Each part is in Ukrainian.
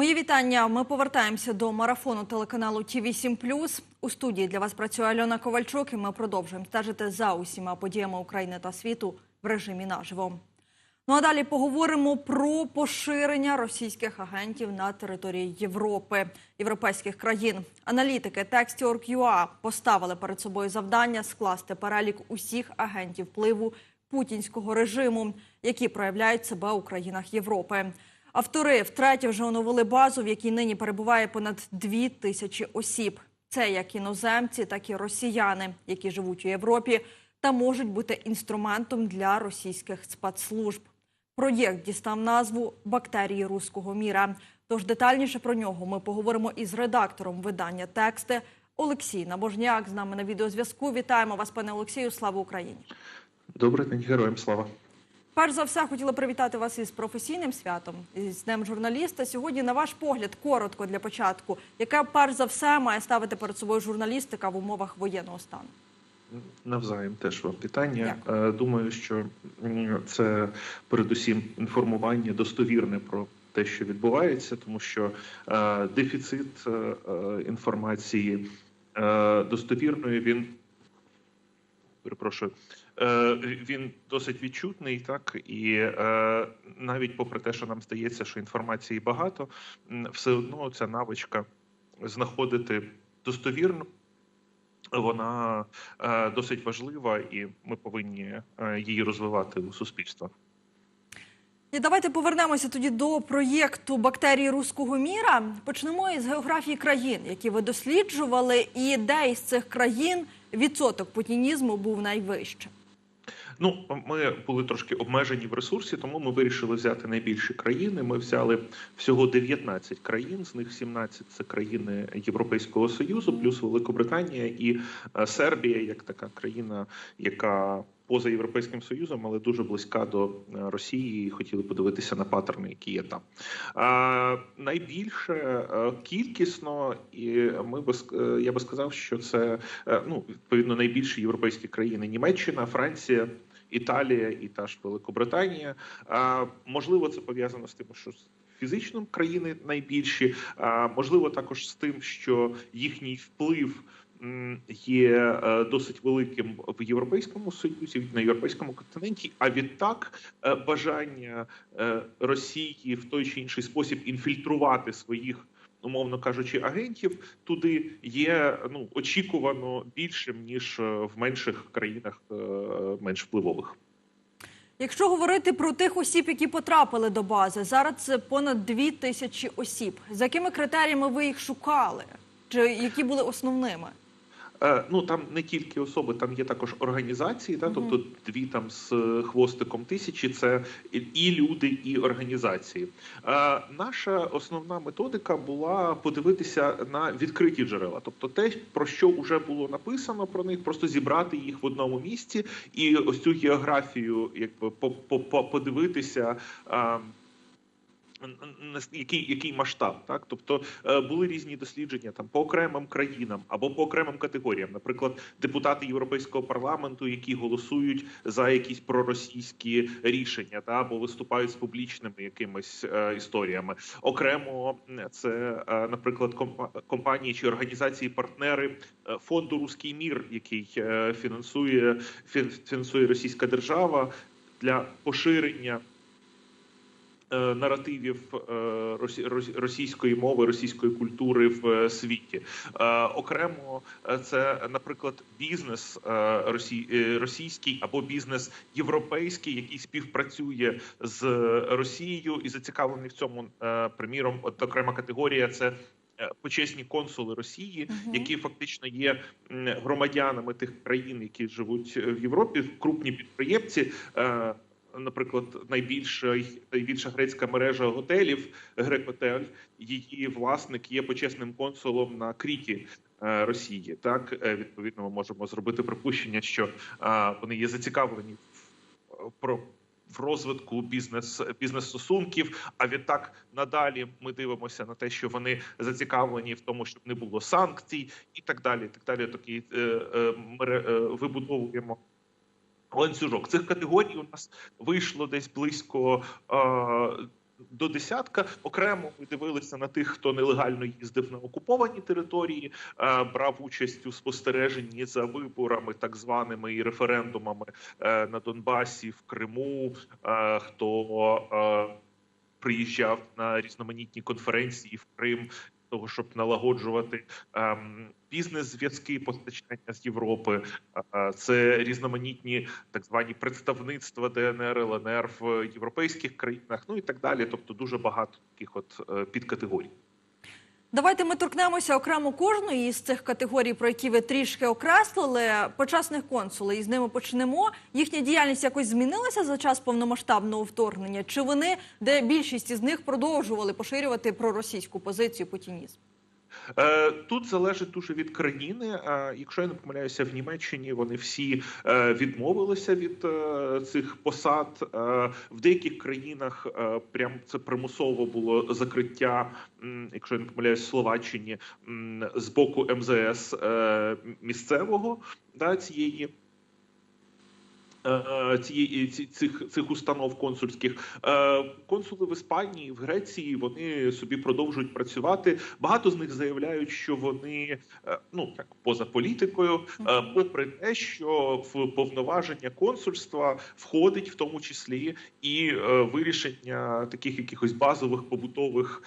Мої вітання. Ми повертаємося до марафону телеканалу ТІВІ 7 У студії для вас працює Альона Ковальчук. І ми продовжуємо стежити за усіма подіями України та світу в режимі наживо. Ну а далі поговоримо про поширення російських агентів на території Європи, європейських країн. Аналітики Textiorg.ua поставили перед собою завдання скласти перелік усіх агентів впливу путінського режиму, які проявляють себе у країнах Європи. Автори втретє вже оновили базу, в якій нині перебуває понад дві тисячі осіб. Це як іноземці, так і росіяни, які живуть у Європі та можуть бути інструментом для російських спецслужб. Проєкт дістав назву Бактерії руського міра. Тож детальніше про нього ми поговоримо із редактором видання тексти Олексій Набожняк. З нами на відеозв'язку. Вітаємо вас, пане Олексію. Слава Україні! Добрий день, героям слава. Перш за все, хотіла привітати вас із професійним святом, із Днем журналіста. Сьогодні, на ваш погляд, коротко для початку, яке перш за все має ставити перед собою журналістика в умовах воєнного стану? Навзаєм теж вам вітання. Дякую. Е, Думаю, що це передусім інформування достовірне про те, що відбувається, тому що е, дефіцит е, е, інформації е, достовірної він. Перепрошую, е, він досить відчутний, так і е, навіть попри те, що нам здається, що інформації багато, все одно ця навичка знаходити достовірну вона е, досить важлива, і ми повинні е, її розвивати у суспільства. І давайте повернемося тоді до проєкту бактерії руського міра. Почнемо із географії країн, які ви досліджували, і де із цих країн відсоток путінізму був найвищим. Ну, ми були трошки обмежені в ресурсі, тому ми вирішили взяти найбільші країни. Ми взяли всього 19 країн, з них 17 – це країни Європейського союзу, плюс Великобританія і е, Сербія, як така країна, яка поза європейським союзом, але дуже близька до е, Росії, і хотіли подивитися на паттерни, які є там. А, найбільше е, кількісно, і ми би е, я би сказав, що це ну відповідно найбільші європейські країни: Німеччина, Франція. Італія і та ж Великобританія. А, можливо, це пов'язано з тим, що фізично країни найбільші, а можливо, також з тим, що їхній вплив є е, досить великим в Європейському Союзі, на європейському континенті. А відтак е, бажання е, Росії в той чи інший спосіб інфільтрувати своїх. Умовно кажучи, агентів туди є ну очікувано більшим ніж в менших країнах менш впливових. Якщо говорити про тих осіб, які потрапили до бази, зараз це понад дві тисячі осіб. За якими критеріями ви їх шукали? Чи які були основними? Е, Ну там не тільки особи, там є також організації, та тобто дві там з хвостиком тисячі. Це і- люди, і організації. Е, Наша основна методика була подивитися на відкриті джерела, тобто те, про що вже було написано про них, просто зібрати їх в одному місці і ось цю географію, по- подивитися. Е, який, який масштаб, так тобто е, були різні дослідження там по окремим країнам або по окремим категоріям, наприклад, депутати Європейського парламенту, які голосують за якісь проросійські рішення, та або виступають з публічними якимись е, історіями. Окремо це, е, наприклад, компа- компанії чи організації партнери е, фонду Руський мір, який е, фінансує фін- фінансує російська держава для поширення е, наративів е, росі- росі- російської мови, російської культури в е, світі. Е, Окремо е, це, наприклад, бізнес е, росі- е, російський або бізнес європейський, який співпрацює з Росією і зацікавлений в цьому. Е, Приміром, от окрема категорія це. е, Почесні консули Росії, Мгм. які фактично є громадянами тих країн, які живуть е, в Європі, крупні підприємці. Наприклад, найбільша найбільша грецька мережа готелів Грекотель, її власник є почесним консулом на Кріті е, Росії. Так Е, відповідно, ми можемо зробити припущення, що е, вони є зацікавлені в про. В розвитку бізнес бізнес стосунків. А відтак надалі ми дивимося на те, що вони зацікавлені в тому, щоб не було санкцій, і так далі. І так далі. Мере- е, вибудовуємо ланцюжок. Цих категорій у нас вийшло десь близько е, до десятка. Окремо ми дивилися на тих, хто нелегально їздив на окуповані території, брав участь у спостереженні за виборами, так званими і референдумами е, на Донбасі, в Криму. е, Хто е, приїжджав на різноманітні конференції в Крим. Того щоб налагоджувати ем, бізнес-зв'язки постачання з Європи, Е, це різноманітні так звані представництва ДНР, ЛНР в європейських країнах, ну і так далі. Тобто дуже багато таких от е, підкатегорій. Давайте ми торкнемося окремо кожної з цих категорій, про які ви трішки окреслили. Почасних консулів і з ними почнемо. Їхня діяльність якось змінилася за час повномасштабного вторгнення? Чи вони, де більшість із них продовжували поширювати проросійську позицію путінізм? Е, Тут залежить дуже від країни. Е, Якщо я не помиляюся, в Німеччині вони всі е, відмовилися від цих посад. В деяких країнах прям це примусово було закриття, якщо я не помиляюсь, Словаччині з боку МЗС місцевого да, цієї. Е, Цієї ці- цих цих установ консульських Е, консули в Іспанії, в Греції вони собі продовжують працювати. Багато з них заявляють, що вони е, ну так поза політикою, попри те, що в повноваження консульства входить в тому числі і вирішення таких якихось базових побутових.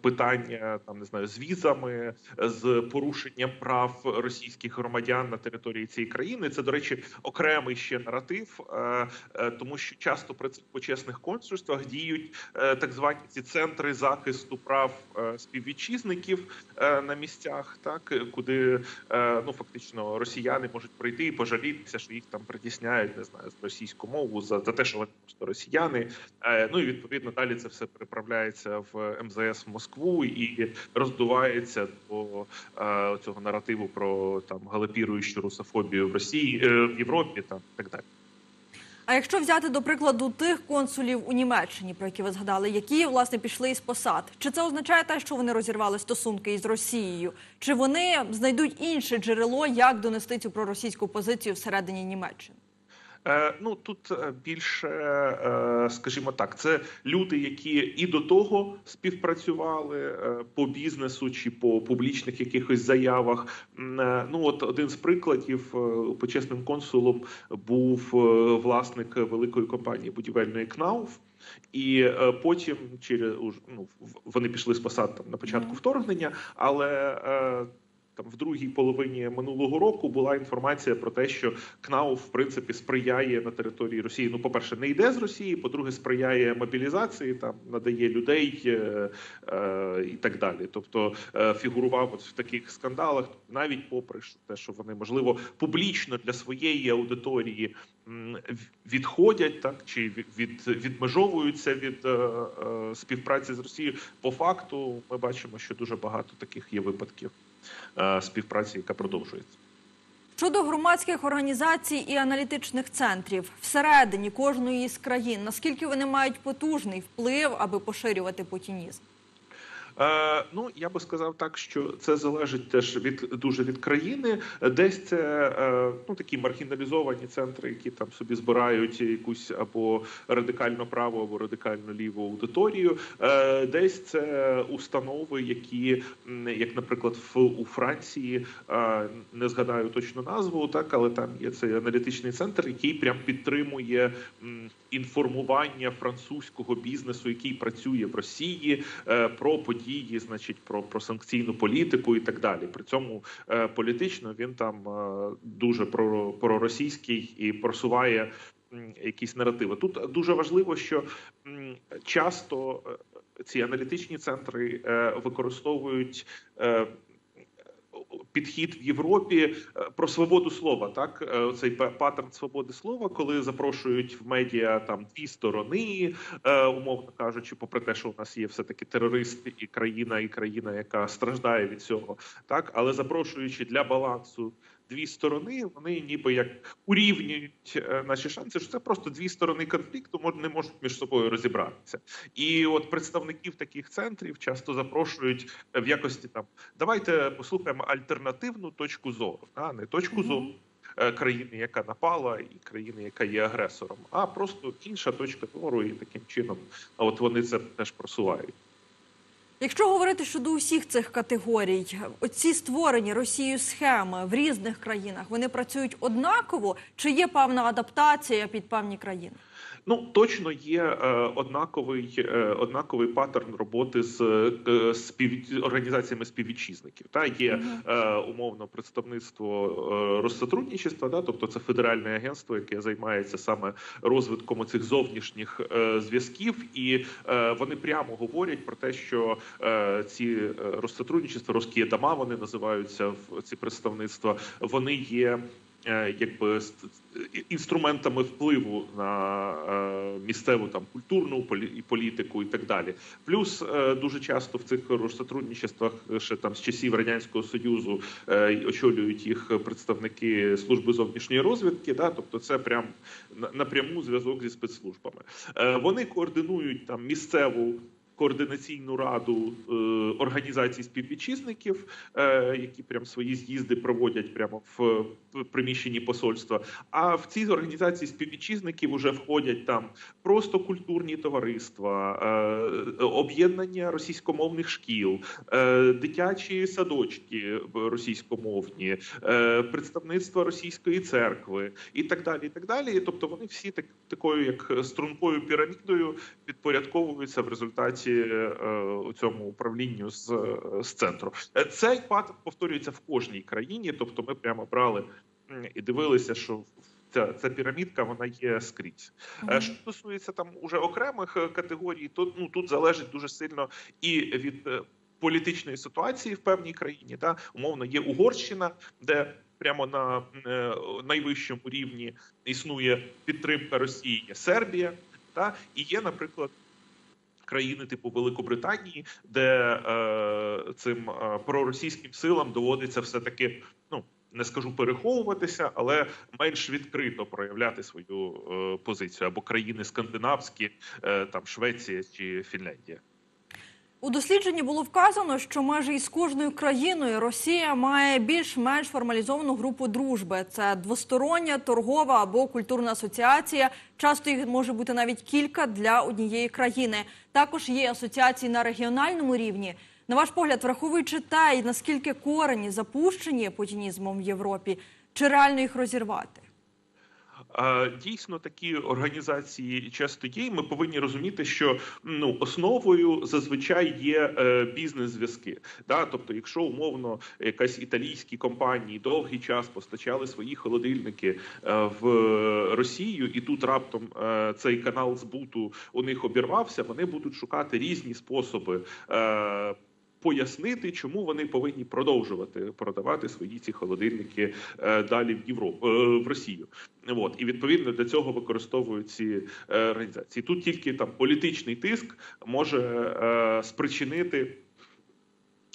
Питання там не знаю з візами, з порушенням прав російських громадян на території цієї країни. Це до речі окремий ще наратив, е, е, тому що часто при цих почесних консульствах діють е, так звані ці центри захисту прав співвітчизників на місцях, так куди ну фактично росіяни можуть прийти і пожалітися, що їх там притісняють, не знаю, з російську мову за, за те, що вони просто росіяни. Ну і відповідно далі це все переправляється в МЗС Москву і роздувається до е, цього наративу про там галопіруючу русофобію в Росії е, в Європі, там і так далі. А якщо взяти до прикладу тих консулів у Німеччині, про які ви згадали, які власне пішли із посад, чи це означає те, що вони розірвали стосунки із Росією, чи вони знайдуть інше джерело, як донести цю проросійську позицію всередині Німеччини? Е, ну тут е, більше, е, скажімо так, це люди, які і до того співпрацювали по бізнесу чи по публічних якихось заявах. Ну от один з прикладів почесним консулом був власник великої компанії будівельної КНАУФ. І е, потім через ну, вони пішли з посад там на початку вторгнення, але е, там в другій половині минулого року була інформація про те, що КНАУ в принципі сприяє на території Росії. Ну, по-перше, не йде з Росії, по-друге, сприяє мобілізації, там надає людей е, е, і так далі. Тобто е, фігурував от в таких скандалах, навіть попри те, що вони можливо публічно для своєї аудиторії відходять, так чи від, від відмежовуються від е, е, співпраці з Росією. По факту, ми бачимо, що дуже багато таких є випадків співпраці, яка продовжується. Щодо громадських організацій і аналітичних центрів всередині кожної з країн, наскільки вони мають потужний вплив, аби поширювати путінізм? Е, ну я би сказав так, що це залежить теж від дуже від країни. Десь це е, ну такі маргіналізовані центри, які там собі збирають якусь або радикально праву, або радикально ліву аудиторію. Е, десь це установи, які, як, наприклад, в у Франції не згадаю точну назву, так але там є цей аналітичний центр, який прям підтримує інформування французького бізнесу, який працює в Росії, про події, значить, про, про санкційну політику і так далі. При цьому е, політично він там е, дуже про, проросійський і просуває м, якісь наративи. Тут дуже важливо, що м, часто е, ці аналітичні центри е, використовують. е, Підхід в Європі е, про свободу слова, так? Е, цей паттерн свободи слова, коли запрошують в медіа там дві сторони, е, умовно кажучи, попри те, що у нас є все таки терористи і країна, і країна, яка страждає від цього, так? Але запрошуючи для балансу дві сторони, вони ніби як урівнюють е, наші шанси, що це просто дві сторони конфлікту, не можуть між собою розібратися. І от представників таких центрів часто запрошують в якості там давайте послухаємо альтернативну точку зору, а не точку зору. е, країни, яка напала, і країни, яка є агресором, а просто інша точка зору, і таким чином, а от вони це теж просувають. Якщо говорити щодо усіх цих категорій, оці створені Росією схеми в різних країнах, вони працюють однаково чи є певна адаптація під певні країни? Ну точно є е, однаковий е, однаковий паттерн роботи з е, спів... організаціями співвітчизників. Та є е, умовно представництво е, розсотрудничества, да, тобто це федеральне агентство, яке займається саме розвитком цих зовнішніх е, зв'язків, і е, вони прямо говорять про те, що е, ці розсотрудничества, розкі дома вони називаються в ці представництва. Вони є. Е, Якби інструментами впливу на е, місцеву там культурну і політику і так далі. Плюс е, дуже часто в цих розсотрудничествах ще там з часів радянського союзу очолюють їх представники служби зовнішньої розвідки. Да, тобто це прям напряму зв'язок зі спецслужбами. Вони координують там місцеву. Координаційну раду е, організацій співвітчизників, е, які прям свої з'їзди проводять прямо в приміщенні посольства. А в ці організації співвітчизників вже входять там просто культурні товариства, е, об'єднання російськомовних шкіл, дитячі садочки російськомовні, представництва російської церкви і так далі. І так далі. Тобто вони всі так такою, як стрункою пірамідою, підпорядковуються в результаті е, у цьому управлінню з, з центру. Е, Цей паттерн повторюється в кожній країні. Тобто, ми прямо брали і дивилися, що ця, ця пірамідка вона є скрізь. Е, Що стосується там уже окремих е, категорій, то ну тут залежить дуже сильно і від е, політичної ситуації в певній країні. Та умовно є Угорщина, де прямо на е, найвищому рівні існує підтримка Росії, є Сербія, та і є, наприклад. Країни типу Великобританії, де е, цим е, проросійським силам доводиться все таки, ну не скажу переховуватися, але менш відкрито проявляти свою е, позицію або країни скандинавські, е, там Швеція чи Фінляндія. У дослідженні було вказано, що майже із кожною країною Росія має більш-менш формалізовану групу дружби. Це двостороння, торгова або культурна асоціація. Часто їх може бути навіть кілька для однієї країни. Також є асоціації на регіональному рівні. На ваш погляд, враховуючи те, і наскільки корені запущені путінізмом в Європі, чи реально їх розірвати? Дійсно, такі організації часто є. Ми повинні розуміти, що ну основою зазвичай є е, бізнес-зв'язки. Да? Тобто, якщо умовно якась італійські компанії довгий час постачали свої холодильники е, в Росію, і тут раптом е, цей канал збуту у них обірвався, вони будуть шукати різні способи. Пояснити, чому вони повинні продовжувати продавати свої ці холодильники е, далі в Європу е, в Росію. От і відповідно для цього використовують ці е, організації. Тут тільки там політичний тиск може спричинити.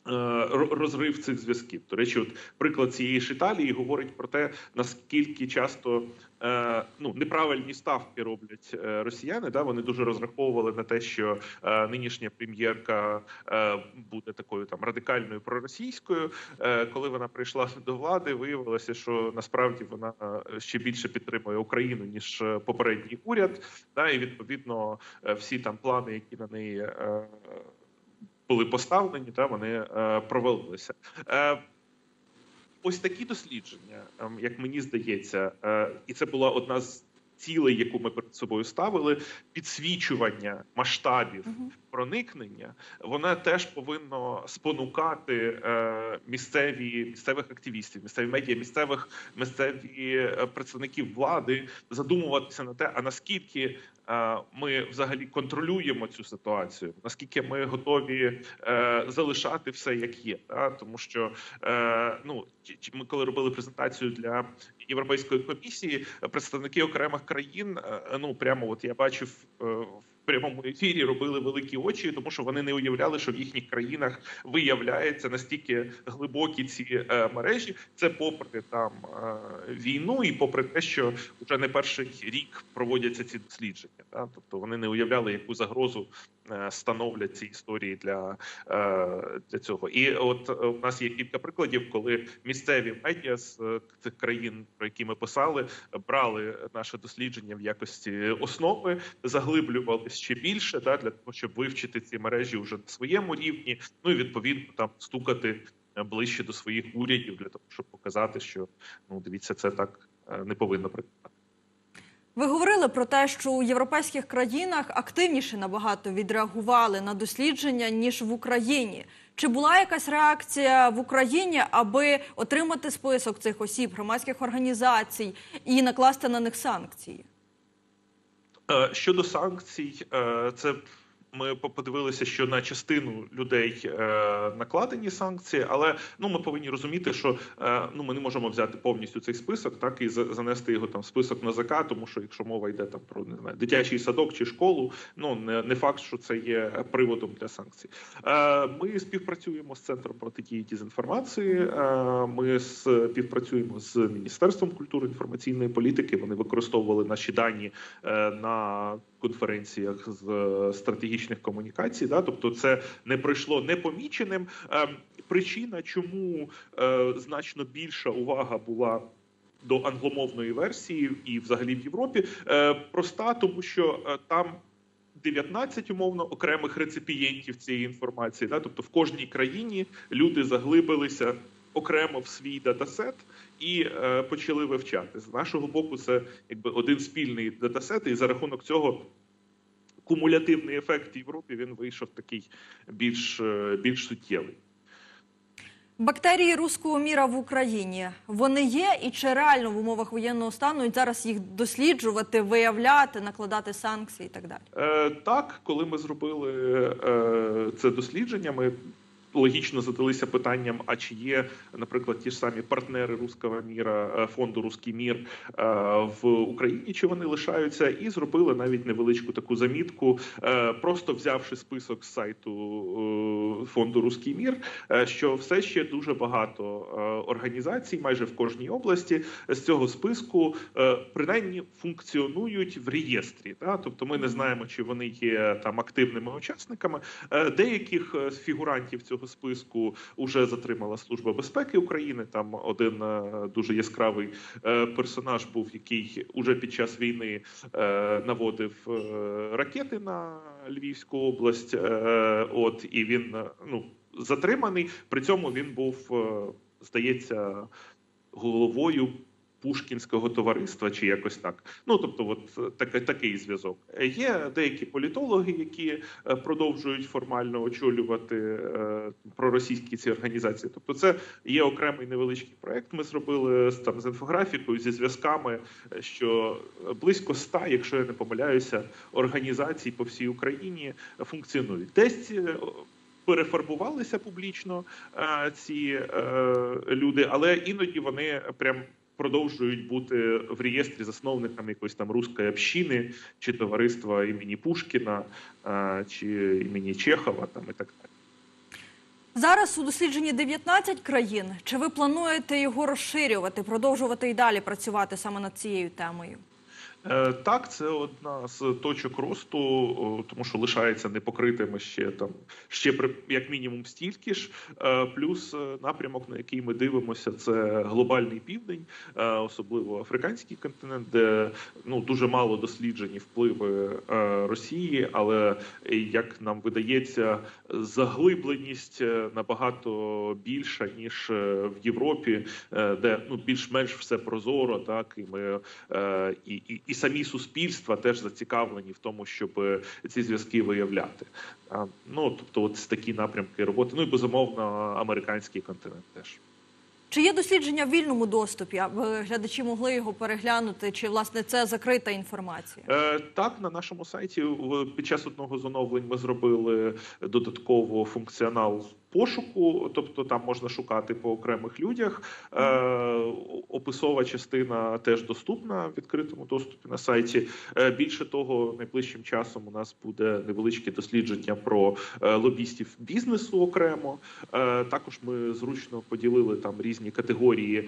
Е, ро- Розрив цих зв'язків. До речі, от приклад цієї ж Італії говорить про те, наскільки часто е, ну неправильні ставки роблять е, росіяни. Да, вони дуже розраховували на те, що нинішня прем'єрка буде такою там радикальною проросійською. Коли вона прийшла до влади, виявилося, що насправді вона ще більше підтримує Україну ніж попередній уряд. Да, і відповідно всі там плани, які на неї були поставлені, та вони е, провалилися. Е, Ось такі дослідження, ем, як мені здається, е, і це була одна з цілей, яку ми перед собою ставили, підсвічування масштабів проникнення, вона теж повинно спонукати е, місцеві місцевих активістів, місцеві медіа, місцевих місцеві е, представників влади задумуватися на те, а наскільки е, ми взагалі контролюємо цю ситуацію, наскільки ми готові залишати все як є, та? тому що ну ми коли робили презентацію для європейської комісії, представники окремих країн, ну прямо от я бачив е, прямому ефірі, робили великі очі, тому що вони не уявляли, що в їхніх країнах виявляється настільки глибокі ці е, мережі. Це попри там е, війну, і попри те, що вже не перший рік проводяться ці дослідження. Та? Тобто вони не уявляли, яку загрозу становлять ці історії для, е, для цього. І от е, у нас є кілька прикладів, коли місцеві медіа з е, цих країн, про які ми писали, брали наше дослідження в якості основи, заглиблювалися ще більше, да, для того, щоб вивчити ці мережі вже на своєму рівні. Ну і відповідно там стукати е, ближче до своїх урядів для того, щоб показати, що ну дивіться, це так е, не повинно працювати. Ви говорили про те, що у європейських країнах активніше набагато відреагували на дослідження ніж в Україні. Чи була якась реакція в Україні, аби отримати список цих осіб, громадських організацій і накласти на них санкції? Е, Щодо санкцій, е, це ми подивилися, що на частину людей е, накладені санкції, але ну ми повинні розуміти, що е, ну ми не можемо взяти повністю цей список, так і занести його там в список НАЗК, тому що якщо мова йде там про не знаю дитячий садок чи школу, ну не, не факт, що це є приводом для санкцій. Е, Ми співпрацюємо з центром протидії дезінформації. е, Ми співпрацюємо з міністерством культури інформаційної політики. Вони використовували наші дані е, на конференціях з е, стратегічних комунікацій. Да? Тобто, це не пройшло непоміченим. Е, Причина, чому е, значно більша увага була. До англомовної версії і взагалі в Європі е, проста, тому що е, там 19 умовно окремих реципієнтів цієї інформації. Да? Тобто в кожній країні люди заглибилися окремо в свій датасет і е, почали вивчати. З нашого боку, це якби один спільний датасет, і за рахунок цього. Кумулятивний ефект в Європі він вийшов такий більш, е, більш суттєвий. Бактерії руського міра в Україні вони є, і чи реально в умовах воєнного стану і зараз їх досліджувати, виявляти, накладати санкції і так далі? Е, так, коли ми зробили е, це дослідження, ми логічно задалися питанням: а чи є, наприклад, ті ж самі партнери руського міра, е, фонду Руський мір е, в Україні, чи вони лишаються, і зробили навіть невеличку таку замітку, е, просто взявши список з сайту фонду Руський мір, е, що все ще дуже багато е, організацій, майже в кожній області, з цього списку е, принаймні функціонують в реєстрі. Та? Тобто ми не знаємо, чи вони є там активними учасниками. Деяких фігурантів цього списку вже затримала Служба безпеки України. Там один дуже яскравий персонаж був, який уже під час війни наводив ракети на Львівську область. От і він ну затриманий. При цьому він був, е, здається, головою. Пушкінського товариства чи якось так. Ну тобто, от е, такий, такий зв'язок. Є деякі політологи, які е, продовжують формально очолювати е, проросійські ці організації. Тобто, це є окремий невеличкий проект. Ми зробили з там з інфографікою, зі зв'язками, що близько ста, якщо я не помиляюся, організацій по всій Україні функціонують. Десь перефарбувалися публічно е, ці е, люди, але іноді вони прям. Продовжують бути в реєстрі засновниками якоїсь там руської общини чи товариства імені Пушкіна е, чи імені Чехова, там і так далі. Зараз у дослідженні 19 країн. Чи ви плануєте його розширювати, продовжувати і далі працювати саме над цією темою? Е, Так, це одна з точок росту, тому що лишається непокритими ще там ще при як мінімум стільки ж. Е, Плюс е, напрямок, на який ми дивимося, це глобальний південь, особливо африканський континент, де ну дуже мало досліджені впливи Росії, але як нам видається, заглибленість набагато більша ніж в Європі, де ну більш-менш все прозоро, так і ми і, і самі суспільства теж зацікавлені в тому, щоб е, ці зв'язки виявляти. Ну тобто, от такі напрямки роботи. Ну і безумовно, американський континент теж. Чи є дослідження в вільному доступі? Аби глядачі могли його переглянути? Чи власне це закрита інформація? Е, так, на нашому сайті під час одного з оновлень ми зробили додатково функціонал пошуку, тобто там можна шукати по окремих людях. Е, Описова частина теж доступна в відкритому доступі на сайті. Е, Більше того, найближчим часом у нас буде невеличке дослідження про е, лобістів бізнесу окремо. Е, Також ми зручно поділили там різні категорії е,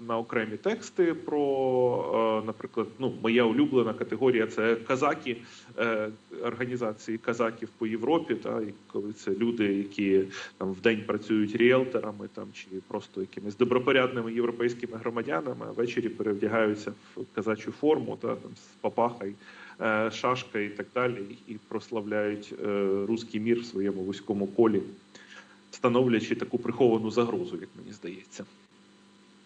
на окремі тексти. Про, е, наприклад, ну моя улюблена категорія це казаки е, організації казаків по Європі. Та і коли це люди, які там в день працюють ріелторами, там чи просто якимись добропорядними європейськими громадянами, а ввечері перевдягаються в казачу форму та там з папахой. е, Шашка і так далі, і прославляють е, руський мір в своєму вузькому колі, становлячи таку приховану загрозу, як мені здається.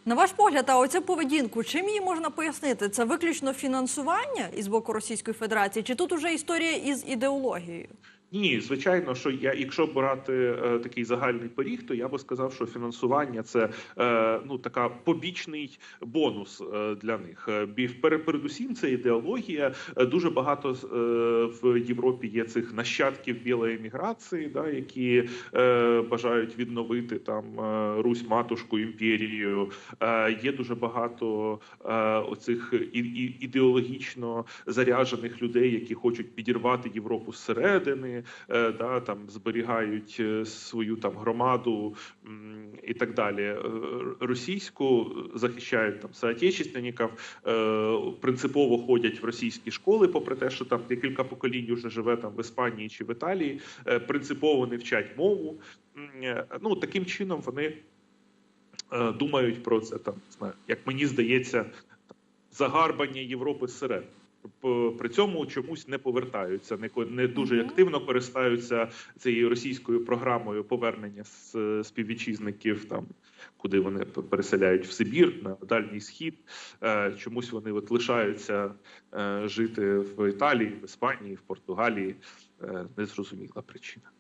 На ваш погляд, а оцю поведінку, чим її можна пояснити? Це виключно фінансування із боку Російської Федерації, чи тут уже історія із ідеологією? Ні, звичайно, що я, якщо брати е, такий загальний поріг, то я би сказав, що фінансування це е, ну така побічний бонус е, для них. Е, передусім, це ідеологія. Е, Дуже багато е, в Європі є цих нащадків білої еміграції, да, які е, бажають відновити там е, Русь матушку імперію. Е, є дуже багато е, оцих і, і, ідеологічно заряджених людей, які хочуть підірвати Європу зсередини, е, да, там зберігають е, свою там громаду і так далі. Е, Російську захищають там соотечественників, принципово ходять в російські школи, попри те, що там декілька поколінь вже живе там в Іспанії чи в Італії. Принципово не вчать мову. Ну таким чином вони думають про це там, як мені здається, загарбання Європи зсередини. При цьому чомусь не повертаються, не не дуже активно користаються цією російською програмою повернення з співвітчизників, там куди вони переселяють в Сибір, на Дальній Схід. Е, Чомусь вони от лишаються е, жити в Італії, в Іспанії, в Португалії. Е, Незрозуміла причина.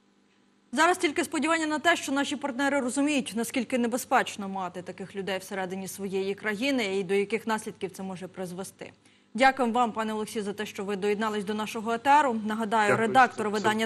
Зараз тільки сподівання на те, що наші партнери розуміють, наскільки небезпечно мати таких людей всередині своєї країни і до яких наслідків це може призвести. Дякуємо вам, пане Олексію, за те, що ви доєднались до нашого етеру. Нагадаю, Дякую, редактор видання